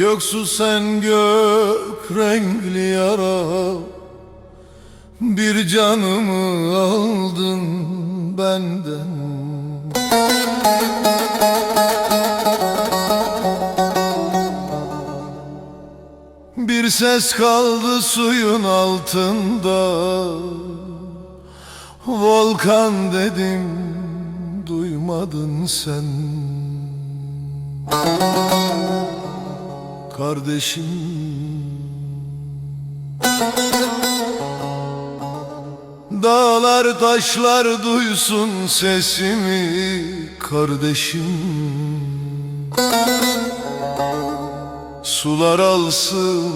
Göksu sen gök renkli yara Bir canımı aldın benden Bir ses kaldı suyun altında. Volkan dedim duymadın sen. Kardeşim Dağlar taşlar duysun sesimi Kardeşim. Sular alsın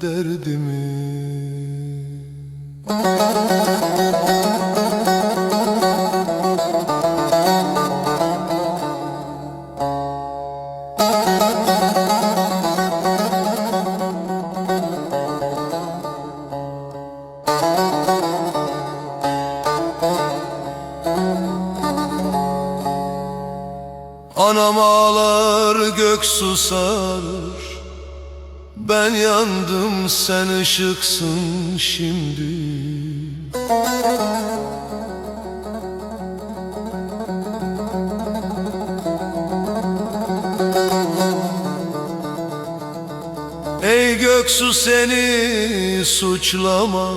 derdimi Anam ağlar gök susar. Ben yandım sen ışıksın şimdi. Ey göksu seni suçlama.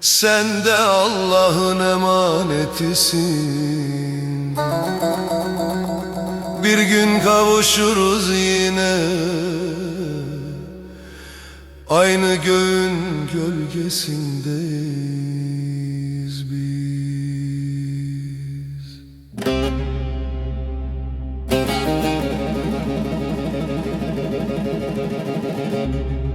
Sen de Allah'ın emanetisin Bir gün kavuşuruz yine. Aynı göğün gölgesindeyiz biz. Göksu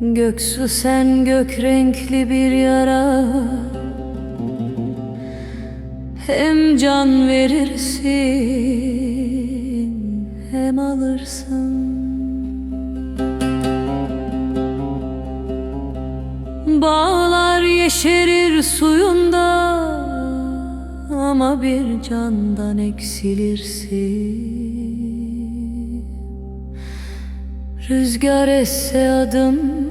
Göksu sen gök renkli bir yara. Hem can verirsin hem alırsın. Bağlar yeşerir suyunda Ama bir candan eksilirsin. Rüzgar esse adımlar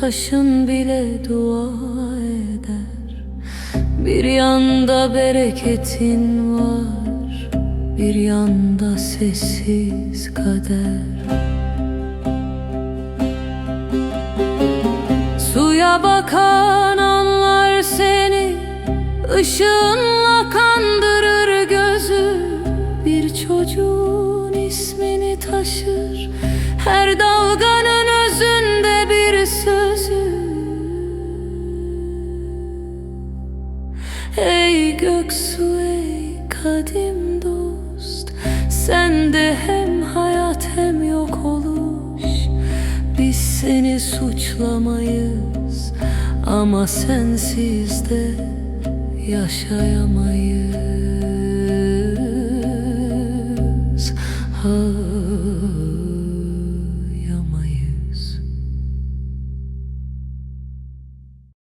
Taşın bile dua eder. Bir yanda bereketin var Bir yanda sessiz kader. Suya bakan anlar seni Işığınla kandırır gözü. Bir çocuğun ismini taşır Her dalganın kadim dost. Sende hem hayat hem yok oluş. Biz seni suçlamayız Ama sensiz de yaşayamayız